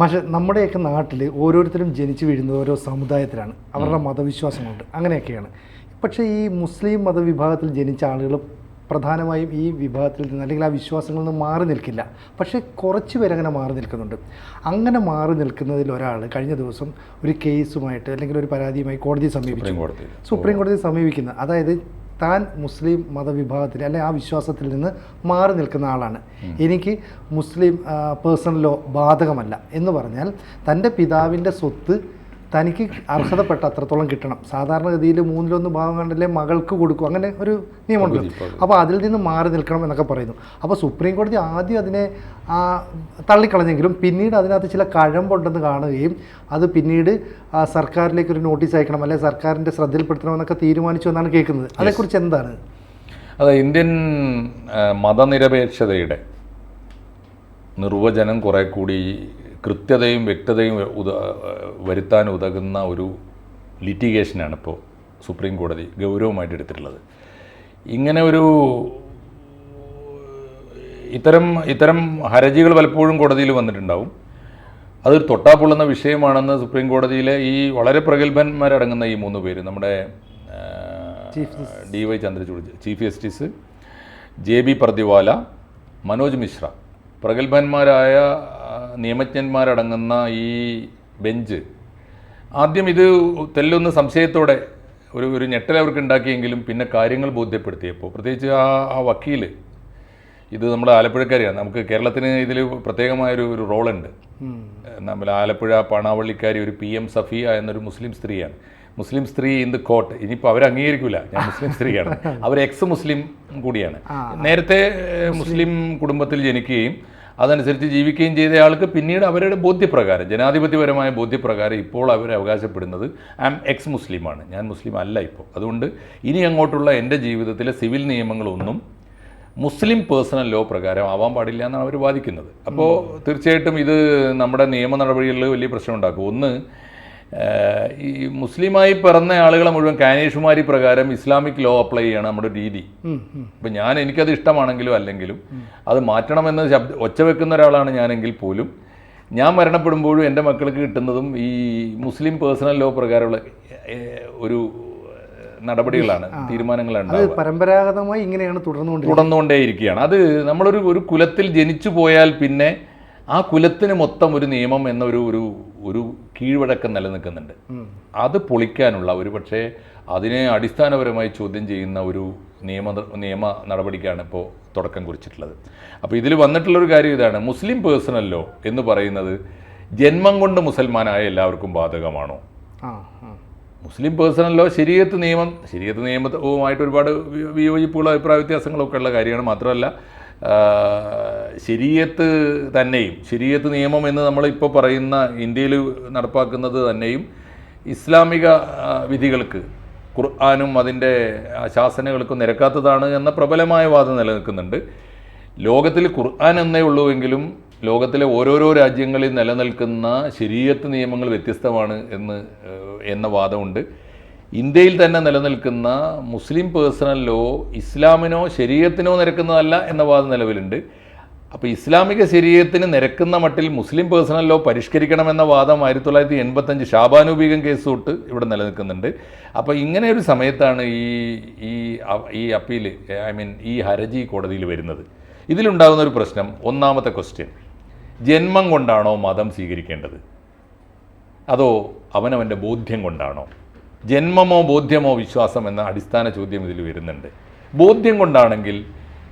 പക്ഷേ നമ്മുടെയൊക്കെ നാട്ടിൽ ഓരോരുത്തരും ജനിച്ചു വീഴുന്നത് ഓരോ സമുദായത്തിലാണ്. അവരുടെ മതവിശ്വാസങ്ങളുണ്ട്. അങ്ങനെയൊക്കെയാണ്. പക്ഷേ ഈ മുസ്ലിം മതവിഭാഗത്തിൽ ജനിച്ച ആളുകൾ പ്രധാനമായും ഈ വിഭാഗത്തിൽ നിന്ന് അല്ലെങ്കിൽ ആ വിശ്വാസങ്ങളിൽ നിന്ന് മാറി നിൽക്കില്ല. പക്ഷേ കുറച്ച് പേര് അങ്ങനെ മാറി നിൽക്കുന്നുണ്ട്. അങ്ങനെ മാറി നിൽക്കുന്നതിൽ ഒരാൾ കഴിഞ്ഞ ദിവസം ഒരു കേസുമായിട്ട് അല്ലെങ്കിൽ ഒരു പരാതിയുമായി കോടതിയെ സമീപിച്ചു. സുപ്രീം കോടതിയെ സമീപിക്കുന്നത് അതായത് താൻ മുസ്ലിം മതവിഭാഗത്തിൽ അല്ലെ ആ വിശ്വാസത്തിൽ നിന്ന് മാറി നിൽക്കുന്ന ആളാണ്. എനിക്ക് മുസ്ലിം പേഴ്സണലോ ബാധകമല്ല. എന്ന് പറഞ്ഞാൽ തന്റെ പിതാവിന്റെ സ്വത്ത് തനിക്ക് അർഹതപ്പെട്ട അത്രത്തോളം കിട്ടണം. സാധാരണഗതിയിൽ മൂന്നിലൊന്ന് ഭാഗം കണ്ടല്ലേ മകൾക്ക് കൊടുക്കും. അങ്ങനെ ഒരു നിയമമുണ്ട് അപ്പോൾ അതിൽ നിന്ന് മാറി നിൽക്കണം എന്നൊക്കെ പറയുന്നു. അപ്പോൾ സുപ്രീം കോടതി ആദ്യം അതിനെ തള്ളിക്കളഞ്ഞെങ്കിലും പിന്നീട് അതിനകത്ത് ചില കഴമ്പുണ്ടെന്ന് കാണുകയും അത് പിന്നീട് സർക്കാരിലേക്ക് ഒരു നോട്ടീസ് അയക്കണം അല്ലെങ്കിൽ സർക്കാരിന്റെ ശ്രദ്ധയിൽപ്പെടുത്തണമെന്നൊക്കെ തീരുമാനിച്ചു എന്നാണ് കേൾക്കുന്നത്. അതേക്കുറിച്ച് എന്താണ്? അതെ ഇന്ത്യൻ മതനിരപേക്ഷതയുടെ നിർവചനം കുറെ കൂടി കൃത്യതയും വ്യക്തതയും ഉത വരുത്താൻ ഉതകുന്ന ഒരു ലിറ്റിഗേഷനാണ് ഇപ്പോൾ സുപ്രീം കോടതി ഗൗരവമായിട്ട് എടുത്തിട്ടുള്ളത്. ഇങ്ങനെ ഒരു ഇത്തരം ഇത്തരം ഹരജികൾ പലപ്പോഴും കോടതിയിൽ വന്നിട്ടുണ്ടാവും. അതൊരു തൊട്ടാപ്പൊള്ളുന്ന വിഷയമാണെന്ന് സുപ്രീം കോടതിയിലെ ഈ വളരെ പ്രഗത്ഭന്മാരടങ്ങുന്ന ഈ മൂന്ന് പേര് നമ്മുടെ D Y Chandrachud chief justice J B Pardiwala Manoj Mishra പ്രഗത്ഭന്മാരായ നിയമജ്ഞന്മാരടങ്ങുന്ന ഈ ബെഞ്ച്. ആദ്യം ഇത് തെല്ലൊന്ന് സംശയത്തോടെ ഒരു ഒരു ഞെട്ടൽ അവർക്ക് ഉണ്ടാക്കിയെങ്കിലും പിന്നെ കാര്യങ്ങൾ ബോധ്യപ്പെടുത്തിയപ്പോൾ പ്രത്യേകിച്ച് ആ ആ വക്കീൽ ഇത് നമ്മുടെ ആലപ്പുഴക്കാരിയാണ്. നമുക്ക് കേരളത്തിന് ഇതിൽ പ്രത്യേകമായൊരു ഒരു റോളുണ്ട്. നമ്മൾ ആലപ്പുഴ പാണാവള്ളിക്കാരി ഒരു പി എം സഫിയ എന്നൊരു മുസ്ലിം സ്ത്രീയാണ്. മുസ്ലിം സ്ത്രീ ഇൻ ദി കോർട്ട് ഇനിയിപ്പോൾ അവർ അംഗീകരിക്കില്ല ഞാൻ മുസ്ലിം സ്ത്രീയാണ്. അവർ എക്സ് മുസ്ലിം കൂടിയാണ്. നേരത്തെ മുസ്ലിം കുടുംബത്തിൽ ജനിക്കുകയും അതനുസരിച്ച് ജീവിക്കുകയും ചെയ്തയാൾക്ക് പിന്നീട് അവരുടെ ബോധ്യപ്രകാരം ജനാധിപത്യപരമായ ബോധ്യപ്രകാരം ഇപ്പോൾ അവർ അവകാശപ്പെടുന്നത് ഐ എം എക്സ് മുസ്ലിമാണ് ഞാൻ മുസ്ലിം അല്ല ഇപ്പോൾ. അതുകൊണ്ട് ഇനി അങ്ങോട്ടുള്ള എന്റെ ജീവിതത്തിലെ സിവിൽ നിയമങ്ങളൊന്നും മുസ്ലിം പേഴ്സണൽ ലോ പ്രകാരം ആവാൻ പാടില്ല എന്നാണ് അവർ വാദിക്കുന്നത്. അപ്പോൾ തീർച്ചയായിട്ടും ഇത് നമ്മുടെ നിയമ നടപടികളിൽ വലിയ പ്രശ്നം ഉണ്ടാക്കും. ഒന്ന് ഈ മുസ്ലിമായി പിറന്ന ആളുകളെ മുഴുവൻ കാനേഷുമാരി പ്രകാരം ഇസ്ലാമിക് ലോ അപ്ലൈ ചെയ്യണം നമ്മുടെ രീതി. ഇപ്പം ഞാൻ എനിക്കത് ഇഷ്ടമാണെങ്കിലും അല്ലെങ്കിലും അത് മാറ്റണമെന്ന് ശബ്ദ ഒച്ച വെക്കുന്ന ഒരാളാണ് ഞാനെങ്കിൽ പോലും ഞാൻ മരണപ്പെടുമ്പോഴും എന്റെ മക്കൾക്ക് കിട്ടുന്നതും ഈ മുസ്ലിം പേഴ്സണൽ ലോ പ്രകാരമുള്ള ഒരു നടപടികളാണ് തീരുമാനങ്ങളാണ് പരമ്പരാഗതമായി ഇങ്ങനെയാണ് തുടർന്നുകൊണ്ട് തുടർന്നുകൊണ്ടേയിരിക്കുകയാണ്. അത് നമ്മളൊരു ഒരു കുലത്തിൽ ജനിച്ചു പോയാൽ പിന്നെ ആ കുലത്തിന് മൊത്തം ഒരു നിയമം എന്നൊരു ഒരു ഒരു കീഴ്വഴക്കം നിലനിൽക്കുന്നുണ്ട്. അത് പൊളിക്കാനുള്ള ഒരു പക്ഷേ അതിനെ അടിസ്ഥാനപരമായി ചോദ്യം ചെയ്യുന്ന ഒരു നിയമ നിയമ നടപടിക്കാണ് ഇപ്പോൾ തുടക്കം കുറിച്ചിട്ടുള്ളത്. അപ്പോൾ ഇതിൽ വന്നിട്ടുള്ളൊരു കാര്യം ഇതാണ്. മുസ്ലിം പേഴ്സണല്ലോ ലോ എന്ന് പറയുന്നത് ജന്മം കൊണ്ട് മുസൽമാനായ എല്ലാവർക്കും ബാധകമാണോ? മുസ്ലിം പേഴ്സണല്ലോ ലോ ശരീരത്ത് നിയമം ശരീരത്ത് നിയമവുമായിട്ട് ഒരുപാട് വിയോജിപ്പുകളും അഭിപ്രായ വ്യത്യാസങ്ങളൊക്കെ ഉള്ള കാര്യമാണ്. മാത്രമല്ല ശരീരത്ത് തന്നെയും ശരീരത്ത് നിയമം എന്ന് നമ്മളിപ്പോൾ പറയുന്ന ഇന്ത്യയിൽ നടപ്പാക്കുന്നത് തന്നെയും ഇസ്ലാമിക വിധികൾക്ക് ഖുർആാനും അതിന്റെ ശാസനകൾക്കും നിരക്കാത്തതാണ് എന്ന പ്രബലമായ വാദം നിലനിൽക്കുന്നുണ്ട്. ലോകത്തിൽ ഖുർആൻ എന്നേ ഉള്ളൂവെങ്കിലും ലോകത്തിലെ ഓരോരോ രാജ്യങ്ങളിൽ നിലനിൽക്കുന്ന ശരീരത്ത് നിയമങ്ങൾ വ്യത്യസ്തമാണ് എന്ന് എന്ന വാദമുണ്ട്. ഇന്ത്യയിൽ തന്നെ നിലനിൽക്കുന്ന മുസ്ലിം പേഴ്സണൽ ലോ ഇസ്ലാമിനോ ശരീരത്തിനോ നിരക്കുന്നതല്ല എന്ന വാദം നിലവിലുണ്ട്. അപ്പോൾ ഇസ്ലാമിക ശരീരത്തിന് നിരക്കുന്ന മട്ടിൽ മുസ്ലിം പേഴ്സണൽ ലോ പരിഷ്കരിക്കണമെന്ന വാദം ആയിരത്തി തൊള്ളായിരത്തി എൺപത്തഞ്ച് ഷാബാനുബീഗം കേസ് തൊട്ട് ഇവിടെ നിലനിൽക്കുന്നുണ്ട്. അപ്പോൾ ഇങ്ങനെ ഒരു സമയത്താണ് ഈ ഈ ഈ അപ്പീൽ ഐ മീൻ ഈ ഹർജി കോടതിയിൽ വരുന്നത്. ഇതിലുണ്ടാകുന്ന ഒരു പ്രശ്നം ഒന്നാമത്തെ ക്വസ്റ്റ്യൻ ജന്മം കൊണ്ടാണോ മതം സ്വീകരിക്കേണ്ടത്? അതോ അവനവന്റെ ബോധ്യം കൊണ്ടാണോ? ജന്മമോ ബോധ്യമോ വിശ്വാസം എന്ന അടിസ്ഥാന ചോദ്യം ഇതിൽ വരുന്നുണ്ട്. ബോധ്യം കൊണ്ടാണെങ്കിൽ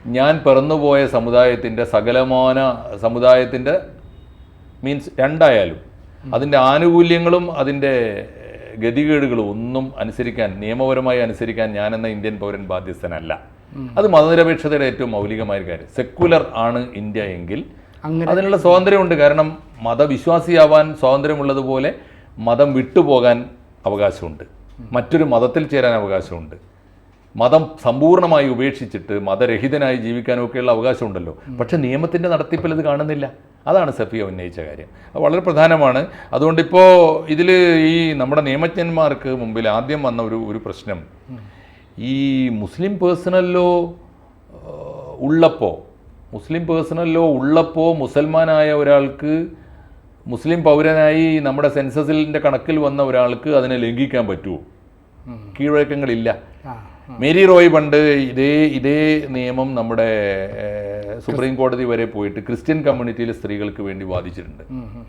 ഞാൻ പിറന്നുപോയ സമുദായത്തിന്റെ സകലമാന സമുദായത്തിന്റെ മീൻസ് രണ്ടായാലും അതിന്റെ ആനുകൂല്യങ്ങളും അതിന്റെ ഗതികേടുകളും ഒന്നും അനുസരിക്കാൻ നിയമപരമായി അനുസരിക്കാൻ ഞാൻ എന്ന ഇന്ത്യൻ പൗരൻ ബാധ്യസ്ഥനല്ല. അത് മതനിരപേക്ഷതയുടെ ഏറ്റവും മൗലികമായ കാര്യം. സെക്കുലർ ആണ് ഇന്ത്യ എങ്കിൽ അതിനുള്ള സ്വാതന്ത്ര്യമുണ്ട്. കാരണം മതവിശ്വാസിയാവാൻ സ്വാതന്ത്ര്യമുള്ളതുപോലെ മതം വിട്ടുപോകാൻ അവകാശമുണ്ട്. മറ്റൊരു മതത്തിൽ ചേരാൻ അവകാശമുണ്ട്. മതം സമ്പൂർണമായി ഉപേക്ഷിച്ചിട്ട് മതരഹിതനായി ജീവിക്കാനൊക്കെയുള്ള അവകാശമുണ്ടല്ലോ. പക്ഷേ നിയമത്തിന്റെ നടത്തിപ്പിൽ ഇത് കാണുന്നില്ല. അതാണ് സഫിയ ഉന്നയിച്ച കാര്യം. അത് വളരെ പ്രധാനമാണ്. അതുകൊണ്ടിപ്പോൾ ഇതിൽ ഈ നമ്മുടെ നിയമജ്ഞന്മാർക്ക് മുമ്പിൽ ആദ്യം വന്ന ഒരു ഒരു പ്രശ്നം. ഈ മുസ്ലിം പേഴ്സണൽ ലോ ഉള്ളപ്പോൾ മുസ്ലിം പേഴ്സണൽ ലോ ഉള്ളപ്പോൾ മുസൽമാനായ ഒരാൾക്ക് മുസ്ലിം പൗരനായി നമ്മുടെ സെൻസസിന്റെ കണക്കിൽ വന്ന ഒരാൾക്ക് അതിനെ ലംഘിക്കാൻ പറ്റുമോ? കീഴ്വഴക്കങ്ങളില്ല. മേരി റോയ് പണ്ട് ഇതേ ഇതേ നിയമം നമ്മുടെ സുപ്രീം കോടതി വരെ പോയിട്ട് ക്രിസ്ത്യൻ കമ്മ്യൂണിറ്റിയിലെ സ്ത്രീകൾക്ക് വേണ്ടി വാദിച്ചിട്ടുണ്ട്.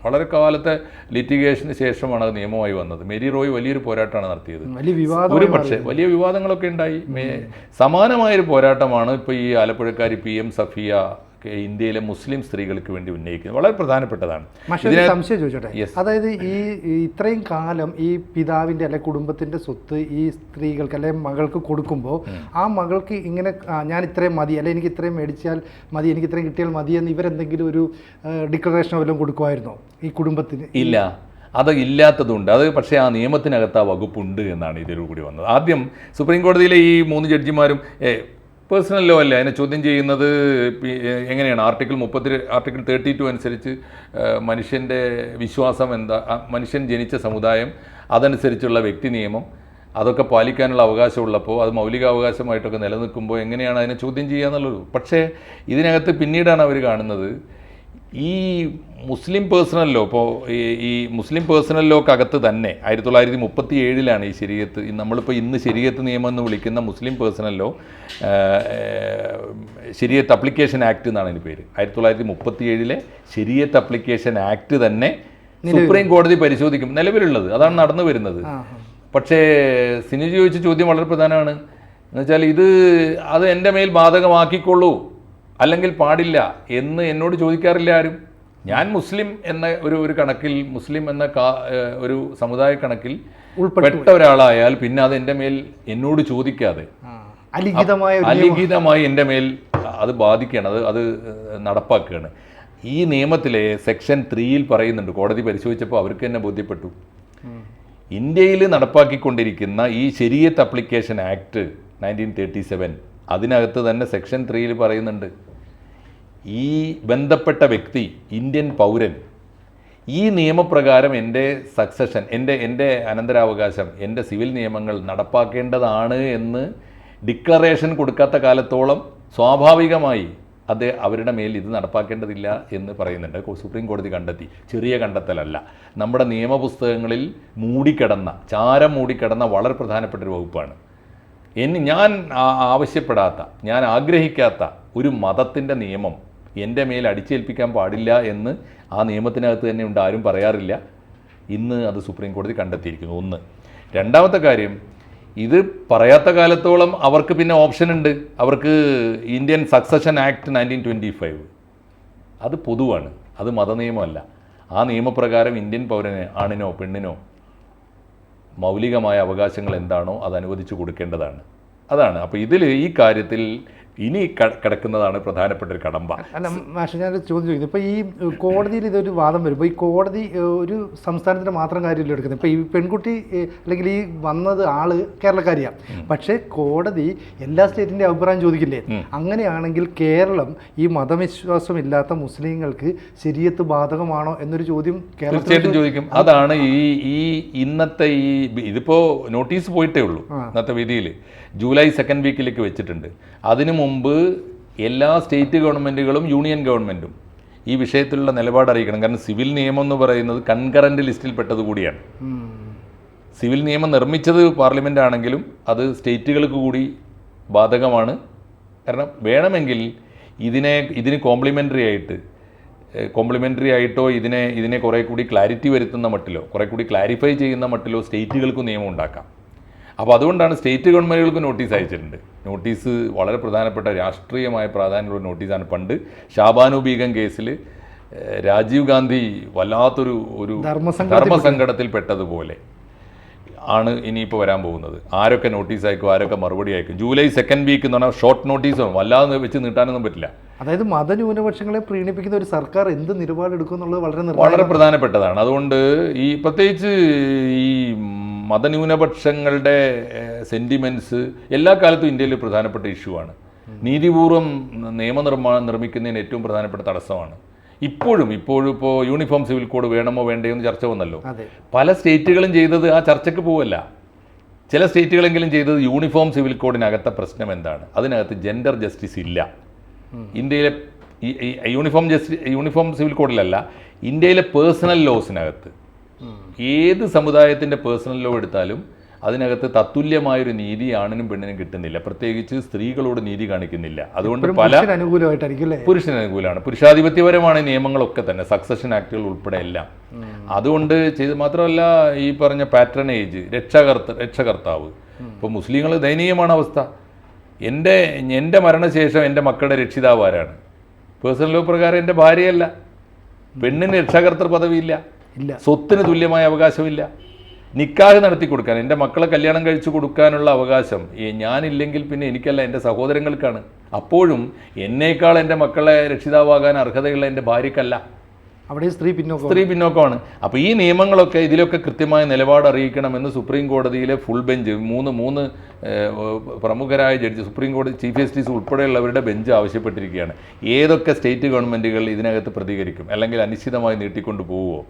വളരെ കാലത്തെ ലിറ്റിഗേഷന് ശേഷമാണ് അത് നിയമമായി വന്നത്. മേരി റോയ് വലിയൊരു പോരാട്ടമാണ് നടത്തിയത്. ഒരു പക്ഷേ വലിയ വിവാദങ്ങളൊക്കെ ഉണ്ടായി. സമാനമായൊരു പോരാട്ടമാണ് ഇപ്പോൾ ഈ ആലപ്പുഴക്കാരി പി എം സഫിയ ഇന്ത്യയിലെ മുസ്ലിം സ്ത്രീകൾക്ക് വേണ്ടി ഉന്നയിക്കുന്നത് വളരെ പ്രധാനപ്പെട്ടതാണ്. സംശയം ചോദിച്ചോട്ടെ? അതായത് ഈ ഇത്രയും കാലം ഈ പിതാവിന്റെ അല്ലെ കുടുംബത്തിന്റെ സ്വത്ത് ഈ സ്ത്രീകൾക്ക് അല്ലെ മകൾക്ക് കൊടുക്കുമ്പോൾ ആ മകൾക്ക് ഇങ്ങനെ ഞാൻ ഇത്രയും മതി അല്ലെ എനിക്ക് ഇത്രയും മേടിച്ചാൽ മതി എനിക്ക് ഇത്രയും കിട്ടിയാൽ മതി എന്ന് ഇവരെന്തെങ്കിലും ഒരു ഡിക്ലറേഷൻ വല്ലതും കൊടുക്കുമായിരുന്നോ ഈ കുടുംബത്തിന്? ഇല്ല. അത് ഇല്ലാത്തതുണ്ട്. അത് പക്ഷേ ആ നിയമത്തിനകത്ത് ആ വകുപ്പുണ്ട് എന്നാണ് ഇതിലൂടെ കൂടി വന്നത്. ആദ്യം സുപ്രീം കോടതിയിലെ ഈ മൂന്ന് ജഡ്ജിമാരും പേഴ്സണൽ ലോ അല്ല? അതിനെ ചോദ്യം ചെയ്യുന്നത് എങ്ങനെയാണ്? ആർട്ടിക്കിൾ മുപ്പത്തി ആർട്ടിക്കിൾ തേർട്ടി ടു അനുസരിച്ച് മനുഷ്യന്റെ വിശ്വാസം എന്താ മനുഷ്യൻ ജനിച്ച സമുദായം അതനുസരിച്ചുള്ള വ്യക്തി നിയമം അതൊക്കെ പാലിക്കാനുള്ള അവകാശമുള്ളപ്പോൾ അത് മൗലികാവകാശമായിട്ടൊക്കെ നിലനിൽക്കുമ്പോൾ എങ്ങനെയാണ് അതിനെ ചോദ്യം ചെയ്യുക എന്നുള്ളത് പക്ഷേ ഇതിനകത്ത് പിന്നീടാണ് അവർ കാണുന്നത് ഈ മുസ്ലിം പേഴ്സണൽ ലോ ഇപ്പോൾ ഈ മുസ്ലിം പേഴ്സണൽ ലോക്കകത്ത് തന്നെ ആയിരത്തി തൊള്ളായിരത്തി മുപ്പത്തി ഏഴിലാണ് ഈ ശരീരത്ത് നമ്മളിപ്പോൾ ഇന്ന് ശരീരത്ത് നിയമം എന്ന് വിളിക്കുന്ന Muslim personal law Shariat application act എന്നാണ് അതിന് പേര്. ആയിരത്തി തൊള്ളായിരത്തി മുപ്പത്തി ഏഴിലെ ശരീരത്ത് അപ്ലിക്കേഷൻ ആക്ട് തന്നെ സുപ്രീം കോടതി പരിശോധിക്കും. നിലവിലുള്ളത് അതാണ് നടന്നു വരുന്നത്. പക്ഷേ സിനിജി ചോദിച്ച ചോദ്യം വളരെ പ്രധാനമാണ്. എന്നുവെച്ചാൽ ഇത് അത് എന്റെ മേൽ ബാധകമാക്കിക്കൊള്ളൂ. അല്ലെങ്കിൽ പാടില്ല എന്ന് എന്നോട് ചോദിക്കാറില്ല ആരും. ഞാൻ മുസ്ലിം എന്ന ഒരു ഒരു കണക്കിൽ മുസ്ലിം എന്ന കാ- ഒരു സമുദായ കണക്കിൽ ഉൾപ്പെട്ട ഒരാളായാൽ പിന്നെ അത് എന്റെ മേൽ എന്നോട് ചോദിക്കാതെ. അലിഖിതമായി എന്റെ മേൽ അത് ബാധിക്കുകയാണ് അത് അത് നടപ്പാക്കുകയാണ്. ഈ നിയമത്തിലെ സെക്ഷൻ ത്രീയിൽ പറയുന്നുണ്ട് കോടതി പരിശോധിച്ചപ്പോൾ അവർക്ക് തന്നെ ബോധ്യപ്പെട്ടു. ഇന്ത്യയിൽ നടപ്പാക്കിക്കൊണ്ടിരിക്കുന്ന ഈ Shariat application act nineteen thirty seven അതിനകത്ത് തന്നെ സെക്ഷൻ ത്രീയിൽ പറയുന്നുണ്ട്. ഈ ബന്ധപ്പെട്ട വ്യക്തി ഇന്ത്യൻ പൗരൻ ഈ നിയമപ്രകാരം എന്റെ സക്സഷൻ എന്റെ എന്റെ അനന്തരാവകാശം എന്റെ സിവിൽ നിയമങ്ങൾ നടപ്പാക്കേണ്ടതാണ് എന്ന് ഡിക്ലറേഷൻ കൊടുക്കാത്ത കാലത്തോളം സ്വാഭാവികമായി അത് അവരുടെ മേൽ ഇത് നടപ്പാക്കേണ്ടതില്ല എന്ന് പറയുന്നുണ്ട്. സുപ്രീം കോടതി കണ്ടെത്തി. ചെറിയ കണ്ടെത്തലല്ല. നമ്മുടെ നിയമപുസ്തകങ്ങളിൽ മൂടിക്കിടന്ന ചാരം മൂടിക്കിടന്ന വളരെ പ്രധാനപ്പെട്ട ഒരു വകുപ്പാണ്. എന്നെ ഞാൻ ആവശ്യപ്പെടാത്ത ഞാൻ ആഗ്രഹിക്കാത്ത ഒരു മതത്തിന്റെ നിയമം എന്റെ മേൽ അടിച്ചേൽപ്പിക്കാൻ പാടില്ല എന്ന് ആ നിയമത്തിനകത്ത് തന്നെ ഉണ്ട് ആരും പറയാറില്ല. ഇന്ന് അത് സുപ്രീം കോടതി കണ്ടെത്തിയിരിക്കുന്നു. ഒന്ന്. രണ്ടാമത്തെ കാര്യം ഇത് പറയാത്ത കാലത്തോളം അവർക്ക് പിന്നെ ഓപ്ഷൻ ഉണ്ട്. അവർക്ക് Indian succession act nineteen twenty five. അത് പൊതുവാണ്. അത് മതനിയമമല്ല. ആ നിയമപ്രകാരം ഇന്ത്യൻ പൗരന് ആണിനോ പെണ്ണിനോ മൗലികമായ അവകാശങ്ങൾ എന്താണോ അത് അനുവദിച്ചു കൊടുക്കേണ്ടതാണ്. അതാണ്. അപ്പോൾ ഇതിൽ ഈ കാര്യത്തിൽ ഇനി കിടക്കുന്നതാണ് പ്രധാനപ്പെട്ട ഒരു കടമ്പ. അല്ല മാഷ ഞാൻ ചോദ്യം ചോദിക്കുന്നത് ഇപ്പോൾ ഈ കോടതിയിൽ ഇതൊരു വാദം വരുമ്പോൾ ഈ കോടതി ഒരു സംസ്ഥാനത്തിന്റെ മാത്രം കാര്യമല്ല എടുക്കുന്നത്. ഇപ്പോൾ ഈ പെൺകുട്ടി അല്ലെങ്കിൽ ഈ വന്നത് ആൾ കേരളക്കാരിയാണ് പക്ഷേ കോടതി എല്ലാ സ്റ്റേറ്റിന്റെ അഭിപ്രായം ചോദിക്കില്ലേ? അങ്ങനെയാണെങ്കിൽ കേരളം ഈ മതവിശ്വാസം ഇല്ലാത്ത മുസ്ലിങ്ങൾക്ക് ശരിയത്ത് ബാധകമാണോ എന്നൊരു ചോദ്യം തീർച്ചയായിട്ടും ചോദിക്കും. അതാണ് ഈ ഈ ഇന്നത്തെ ഈ ഇതിപ്പോൾ ഇതിപ്പോ നോട്ടീസ് പോയിട്ടേ ഉള്ളൂ ഇന്നത്തെ വിധിയിൽ ജൂലൈ സെക്കൻഡ് വീക്കിലേക്ക് വെച്ചിട്ടുണ്ട്. അതിനു മുമ്പ് എല്ലാ സ്റ്റേറ്റ് ഗവൺമെന്റുകളും യൂണിയൻ ഗവൺമെന്റും ഈ വിഷയത്തിലുള്ള നിലപാട് അറിയിക്കണം. കാരണം സിവിൽ നിയമം എന്ന് പറയുന്നത് കൺകറന്റ് ലിസ്റ്റിൽ പെട്ടത് കൂടിയാണ്. സിവിൽ നിയമം നിർമ്മിച്ചത് പാർലമെന്റ് ആണെങ്കിലും അത് സ്റ്റേറ്റുകൾക്ക് കൂടി ബാധകമാണ്. കാരണം വേണമെങ്കിൽ ഇതിനെ ഇതിന് കോംപ്ലിമെന്ററി ആയിട്ട് കോംപ്ലിമെന്ററി ആയിട്ടോ ഇതിനെ ഇതിനെ കുറേ കൂടി ക്ലാരിറ്റി വരുത്തുന്ന മട്ടിലോ കുറേ കൂടി ക്ലാരിഫൈ ചെയ്യുന്ന മട്ടിലോ സ്റ്റേറ്റുകൾക്ക് നിയമം ഉണ്ടാക്കാം. അപ്പോൾ അതുകൊണ്ടാണ് സ്റ്റേറ്റ് ഗവൺമെന്റുകൾക്ക് നോട്ടീസ് അയച്ചിട്ടുണ്ട്. നോട്ടീസ് വളരെ പ്രധാനപ്പെട്ട രാഷ്ട്രീയമായ പ്രാധാന്യമുള്ള നോട്ടീസാണ്. പണ്ട് ഷാബാനു ബീഗം കേസിൽ രാജീവ് ഗാന്ധി വല്ലാത്തൊരു ഒരു ധർമ്മസങ്കടത്തിൽ ധർമ്മസങ്കടത്തിൽ പെട്ടതുപോലെ ആണ് ഇനിയിപ്പോൾ വരാൻ പോകുന്നത്. ആരൊക്കെ നോട്ടീസ് അയക്കും ആരൊക്കെ മറുപടി അയക്കും? ജൂലൈ സെക്കൻഡ് വീക്ക് എന്ന് പറഞ്ഞാൽ ഷോർട്ട് നോട്ടീസും വല്ലാതെ വെച്ച് നീട്ടാനൊന്നും പറ്റില്ല. അതായത് മതന്യൂനപക്ഷങ്ങളെ പ്രീണിപ്പിക്കുന്ന ഒരു സർക്കാർ എന്ത് നിലപാടെടുക്കും എന്നുള്ളത് വളരെ വളരെ പ്രധാനപ്പെട്ടതാണ്. അതുകൊണ്ട് ഈ പ്രത്യേകിച്ച് ഈ മതന്യൂനപക്ഷങ്ങളുടെ സെന്റിമെന്റ്സ് എല്ലാ കാലത്തും ഇന്ത്യയിൽ പ്രധാനപ്പെട്ട ഇഷ്യൂ ആണ്. നീതിപൂർവം നിയമനിർമ്മാണം നിർമ്മിക്കുന്നതിന് ഏറ്റവും പ്രധാനപ്പെട്ട തടസ്സമാണ്. ഇപ്പോഴും ഇപ്പോഴും ഇപ്പോൾ യൂണിഫോം സിവിൽ കോഡ് വേണമോ വേണ്ടയോ എന്ന് ചർച്ച വന്നല്ലോ. പല സ്റ്റേറ്റുകളും ചെയ്തത് ആ ചർച്ചയ്ക്ക് പോവല്ല. ചില സ്റ്റേറ്റുകളെങ്കിലും ചെയ്തത് യൂണിഫോം സിവിൽ കോഡിനകത്തെ പ്രശ്നം എന്താണ്? അതിനകത്ത് ജെൻഡർ ജസ്റ്റിസ് ഇല്ല. ഇന്ത്യയിലെ യൂണിഫോം ജസ്റ്റിസ് യൂണിഫോം സിവിൽ കോഡിലല്ല ഇന്ത്യയിലെ പേഴ്സണൽ ലോസിനകത്ത് ഏത് സമുദായത്തിന്റെ പേഴ്സണൽ ലോ എടുത്താലും അതിനകത്ത് തത്തുല്യമായൊരു നീതി ആണിനും പെണ്ണിനും കിട്ടുന്നില്ല. പ്രത്യേകിച്ച് സ്ത്രീകളോട് നീതി കാണിക്കുന്നില്ല. അതുകൊണ്ട് പല അനുകൂലമായിട്ടായിരിക്കും പുരുഷന് അനുകൂലമാണ്. പുരുഷാധിപത്യപരമാണ് നിയമങ്ങളൊക്കെ തന്നെ. സക്സഷൻ ആക്ടുകൾ ഉൾപ്പെടെ എല്ലാം. അതുകൊണ്ട് ചെയ്ത് മാത്രമല്ല ഈ പറഞ്ഞ പാറ്റേണേജ് രക്ഷകർത്ത രക്ഷകർത്താവ്. ഇപ്പോൾ മുസ്ലിങ്ങൾ ദയനീയമാണ് അവസ്ഥ. എന്റെ എന്റെ മരണശേഷം എന്റെ മക്കളുടെ രക്ഷിതാവ് ആരാണ്? പേഴ്സണൽ ലോ പ്രകാരം എന്റെ ഭാര്യയല്ല. പെണ്ണിന് രക്ഷാകർത്തൃ പദവിയില്ല. ഇല്ല. സ്വത്തിന് തുല്യമായ അവകാശമില്ല. നിക്കാഹ് നടത്തി കൊടുക്കാൻ എന്റെ മക്കളെ കല്യാണം കഴിച്ചു കൊടുക്കാനുള്ള അവകാശം ഞാനില്ലെങ്കിൽ പിന്നെ എനിക്കല്ല എന്റെ സഹോദരങ്ങൾക്കാണ്. അപ്പോഴും എന്നേക്കാൾ എന്റെ മക്കളെ രക്ഷിതാവാകാൻ അർഹതയുള്ള എന്റെ ഭാര്യക്കല്ല. അവിടെ സ്ത്രീ പിന്നോക്കം സ്ത്രീ പിന്നോക്കമാണ്. അപ്പോൾ ഈ നിയമങ്ങളൊക്കെ ഇതിലൊക്കെ കൃത്യമായ നിലപാട് അറിയിക്കണമെന്ന് സുപ്രീം കോടതിയിലെ ഫുൾ ബെഞ്ച് മൂന്ന് മൂന്ന് പ്രമുഖരായ ജഡ്ജി സുപ്രീം കോടതി ചീഫ് ജസ്റ്റിസ് ഉൾപ്പെടെയുള്ളവരുടെ ബെഞ്ച് ആവശ്യപ്പെട്ടിരിക്കുകയാണ്. ഏതൊക്കെ സ്റ്റേറ്റ് ഗവൺമെന്റുകൾ ഇതിനകത്ത് പ്രതികരിക്കും? അല്ലെങ്കിൽ അനിശ്ചിതമായി നീട്ടിക്കൊണ്ടു പോവുമോ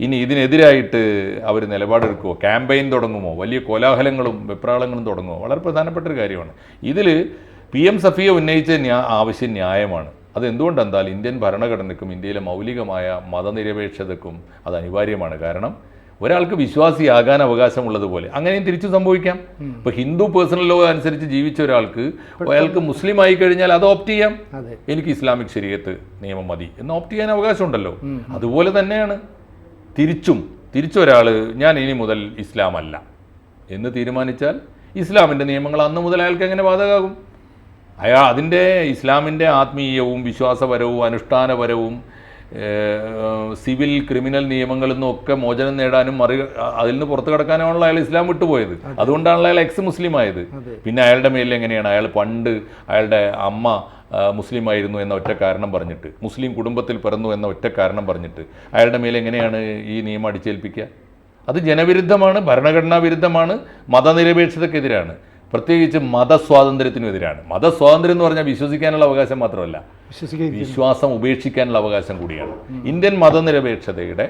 ഇനി ഇതിനെതിരായിട്ട് അവർ നിലപാടെടുക്കുമോ ക്യാമ്പയിൻ തുടങ്ങുമോ? വലിയ കോലാഹലങ്ങളും വെപ്രാളങ്ങളും തുടങ്ങുമോ? വളരെ പ്രധാനപ്പെട്ട ഒരു കാര്യമാണ്. ഇതിൽ പി എം സഫിയ ഉന്നയിച്ച ന്യാ ആവശ്യം ന്യായമാണ്. അത് എന്തുകൊണ്ടെന്നാൽ ഇന്ത്യൻ ഭരണഘടനയ്ക്കും ഇന്ത്യയിലെ മൗലികമായ മതനിരപേക്ഷതയ്ക്കും അത് അനിവാര്യമാണ്. കാരണം ഒരാൾക്ക് വിശ്വാസിയാകാൻ അവകാശമുള്ളതുപോലെ അങ്ങനെയും തിരിച്ചു സംഭവിക്കാം. ഇപ്പോൾ ഹിന്ദു പേഴ്സണൽ ലോ അനുസരിച്ച് ജീവിച്ച ഒരാൾക്ക് അയാൾക്ക് മുസ്ലിം ആയി കഴിഞ്ഞാൽ അത് ഓപ്റ്റ് ചെയ്യാം. എനിക്ക് ഇസ്ലാമിക് ശരീരത്ത് നിയമം മതി എന്ന് ഓപ്റ്റ് ചെയ്യാൻ അവകാശമുണ്ടല്ലോ. അതുപോലെ തന്നെയാണ്. തിരിച്ചും തിരിച്ചൊരാൾ ഞാൻ ഇനി മുതൽ ഇസ്ലാമല്ല. എന്ന് തീരുമാനിച്ചാൽ ഇസ്ലാമിന്റെ നിയമങ്ങൾ അന്ന് മുതൽ അയാൾക്ക് എങ്ങനെ ബാധകമാകും? അയാൾ അതിന്റെ ഇസ്ലാമിന്റെ ആത്മീയവും വിശ്വാസപരവും അനുഷ്ഠാനപരവും സിവിൽ ക്രിമിനൽ നിയമങ്ങളിൽ നിന്നൊക്കെ മോചനം നേടാനും മറി അതിൽ നിന്ന് പുറത്തു കടക്കാനുമാണല്ലോ അയാൾ ഇസ്ലാം വിട്ടുപോയത്. അതുകൊണ്ടാണല്ലോ അയാൾ എക്സ് മുസ്ലിം ആയത് പിന്നെ അയാളുടെ മേലിൽ എങ്ങനെയാണ്? അയാൾ പണ്ട് അയാളുടെ അമ്മ മുസ്ലിം ആയിരുന്നു എന്ന ഒറ്റ കാരണം പറഞ്ഞിട്ട് മുസ്ലിം കുടുംബത്തിൽ പിറന്നു എന്ന ഒറ്റ കാരണം പറഞ്ഞിട്ട് അയാളുടെ മേലെ എങ്ങനെയാണ് ഈ നിയമം അടിച്ചേൽപ്പിക്കുക? അത് ജനവിരുദ്ധമാണ് ഭരണഘടനാ വിരുദ്ധമാണ് മതനിരപേക്ഷതക്കെതിരാണ്. പ്രത്യേകിച്ച് മതസ്വാതന്ത്ര്യത്തിനെതിരാണ്. മതസ്വാതന്ത്ര്യം എന്ന് പറഞ്ഞാൽ വിശ്വസിക്കാനുള്ള അവകാശം മാത്രമല്ല വിശ്വാസം ഉപേക്ഷിക്കാനുള്ള അവകാശം കൂടിയാണ്. ഇന്ത്യൻ മതനിരപേക്ഷതയുടെ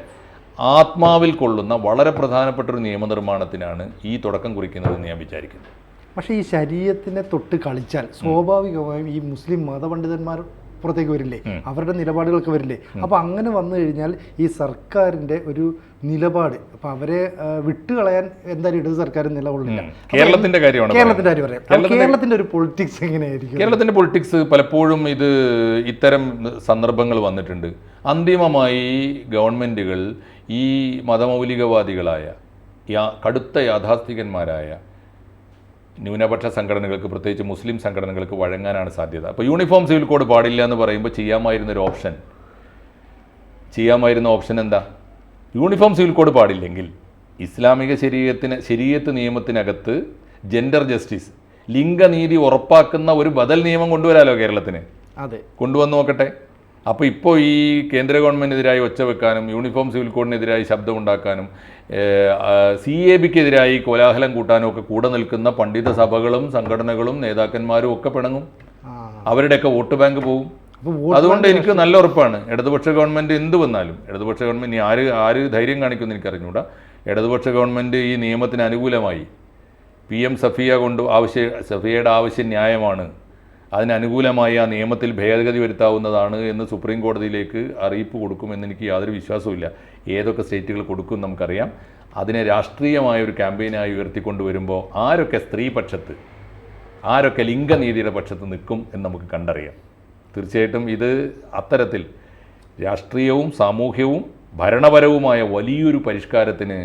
ആത്മാവിൽ കൊള്ളുന്ന വളരെ പ്രധാനപ്പെട്ട ഒരു നിയമനിർമ്മാണത്തിനാണ് ഈ തുടക്കം കുറിക്കുന്നതെന്ന് ഞാൻ വിചാരിക്കുന്നു. പക്ഷേ ഈ ശരീരത്തിനെ തൊട്ട് കളിച്ചാൽ സ്വാഭാവികമായും ഈ മുസ്ലിം മതപണ്ഡിതന്മാർ പുറത്തേക്ക് വരില്ലേ? അവരുടെ നിലപാടുകളൊക്കെ വരില്ലേ? അപ്പോൾ അങ്ങനെ വന്നു കഴിഞ്ഞാൽ ഈ സർക്കാരിന്റെ ഒരു നിലപാട് അപ്പോൾ അവരെ വിട്ടുകളയാൻ എന്തായാലും ഇടത് സർക്കാർ നിലകൊള്ളില്ല. കേരളത്തിന്റെ കാര്യമാണ് കേരളത്തിന്റെ കാര്യം പറയാം. കേരളത്തിന്റെ ഒരു പൊളിറ്റിക്സ് എങ്ങനെയായിരിക്കും? കേരളത്തിന്റെ പൊളിറ്റിക്സ് പലപ്പോഴും ഇത് ഇത്തരം സന്ദർഭങ്ങൾ വന്നിട്ടുണ്ട്. അന്തിമമായി ഗവൺമെന്റുകൾ ഈ മതമൗലികവാദികളായ കടുത്ത യാഥാസ്ഥികന്മാരായ ന്യൂനപക്ഷ സംഘടനകൾക്ക് പ്രത്യേകിച്ച് മുസ്ലിം സംഘടനകൾക്ക് വഴങ്ങാനാണ് സാധ്യത. അപ്പോൾ യൂണിഫോം സിവിൽ കോഡ് പാടില്ല എന്ന് പറയുമ്പോൾ ചെയ്യാമായിരുന്നൊരു ഓപ്ഷൻ. ചെയ്യാമായിരുന്ന ഓപ്ഷൻ എന്താ? യൂണിഫോം സിവിൽ കോഡ് പാടില്ലെങ്കിൽ ഇസ്ലാമിക ശരീരത്തിന് ശരീരത്ത് നിയമത്തിനകത്ത് ജെൻഡർ ജസ്റ്റിസ് ലിംഗനീതി ഉറപ്പാക്കുന്ന ഒരു ബദൽ നിയമം കൊണ്ടുവരാലോ കേരളത്തിന്? അതെ. കൊണ്ടുവന്ന് നോക്കട്ടെ. അപ്പോൾ ഇപ്പോൾ ഈ കേന്ദ്ര ഗവൺമെന്റിനെതിരായി ഒച്ച വെക്കാനും യൂണിഫോം സിവിൽ കോഡിനെതിരായി ശബ്ദമുണ്ടാക്കാനും സി എ ബിക്കെതിരായി കോലാഹലം കൂട്ടാനും ഒക്കെ കൂടെ നിൽക്കുന്ന പണ്ഡിത സഭകളും സംഘടനകളും നേതാക്കന്മാരും ഒക്കെ പിണങ്ങും. അവരുടെയൊക്കെ വോട്ട് ബാങ്ക് പോകും അതുകൊണ്ട് എനിക്ക് നല്ല ഉറപ്പാണ്. ഇടതുപക്ഷ ഗവൺമെന്റ് എന്ത് വന്നാലും ഇടതുപക്ഷ ഗവൺമെന്റ് ആര് ആര് ധൈര്യം കാണിക്കുമെന്ന് എനിക്ക് അറിഞ്ഞുകൂടാ ഇടതുപക്ഷ ഗവൺമെന്റ് ഈ നിയമത്തിന് അനുകൂലമായി പി എം സഫിയ കൊണ്ട് ആവശ്യ സഫിയയുടെ ആവശ്യം ന്യായമാണ് അതിനനുകൂലമായി ആ നിയമത്തിൽ ഭേദഗതി വരുത്താവുന്നതാണ് എന്ന് സുപ്രീം കോടതിയിലേക്ക് അറിയിപ്പ് കൊടുക്കുമെന്ന് എനിക്ക് യാതൊരു വിശ്വാസവുമില്ല. ഏതൊക്കെ സ്റ്റേറ്റുകൾ കൊടുക്കും നമുക്കറിയാം. അതിനെ രാഷ്ട്രീയമായ ഒരു ക്യാമ്പയിനായി ഉയർത്തിക്കൊണ്ടുവരുമ്പോൾ ആരൊക്കെ സ്ത്രീപക്ഷത്ത് ആരൊക്കെ ലിംഗനീതിയുടെ പക്ഷത്ത് നിൽക്കും എന്ന് നമുക്ക് കണ്ടറിയാം. തീർച്ചയായിട്ടും ഇത് അത്തരത്തിൽ രാഷ്ട്രീയവും സാമൂഹ്യവും ഭരണപരവുമായ വലിയൊരു പരിഷ്കാരത്തിന്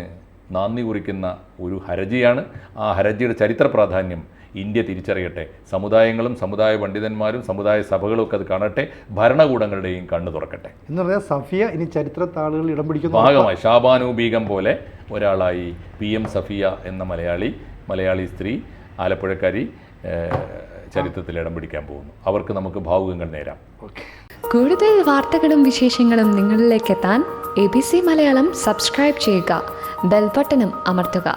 നാന്ദി കുറിക്കുന്ന ഒരു ഹരജിയാണ്. ആ ഹരജിയുടെ ചരിത്ര പ്രാധാന്യം ഇന്ത്യ തിരിച്ചറിയട്ടെ. സമുദായങ്ങളും സമുദായ പണ്ഡിതന്മാരും സമുദായ സഭകളും ഒക്കെ അത് കാണട്ടെ. ഭരണകൂടങ്ങളുടെയും കണ്ണു തുറക്കട്ടെ. എന്ന് പറഞ്ഞാൽ സഫിയ ഇനി ചരിത്ര താളുകൾ ഇടം പിടിക്കുന്ന ഭാഗമായി ഷാബാനു ബീഗം പോലെ ഒരാളായി പി എം സഫിയ എന്ന മലയാളി മലയാളി സ്ത്രീ ആലപ്പുഴക്കാരി ചരിത്രത്തിൽ ഇടം പിടിക്കാൻ പോകുന്നു. അവർക്ക് നമുക്ക് ഭാവുകങ്ങൾ നേരാം. കൂടുതൽ വാർത്തകളും വിശേഷങ്ങളും നിങ്ങളിലേക്ക് എത്താൻ A B C Malayalam subscribe ചെയ്യുക. ബെൽബട്ടനും അമർത്തുക.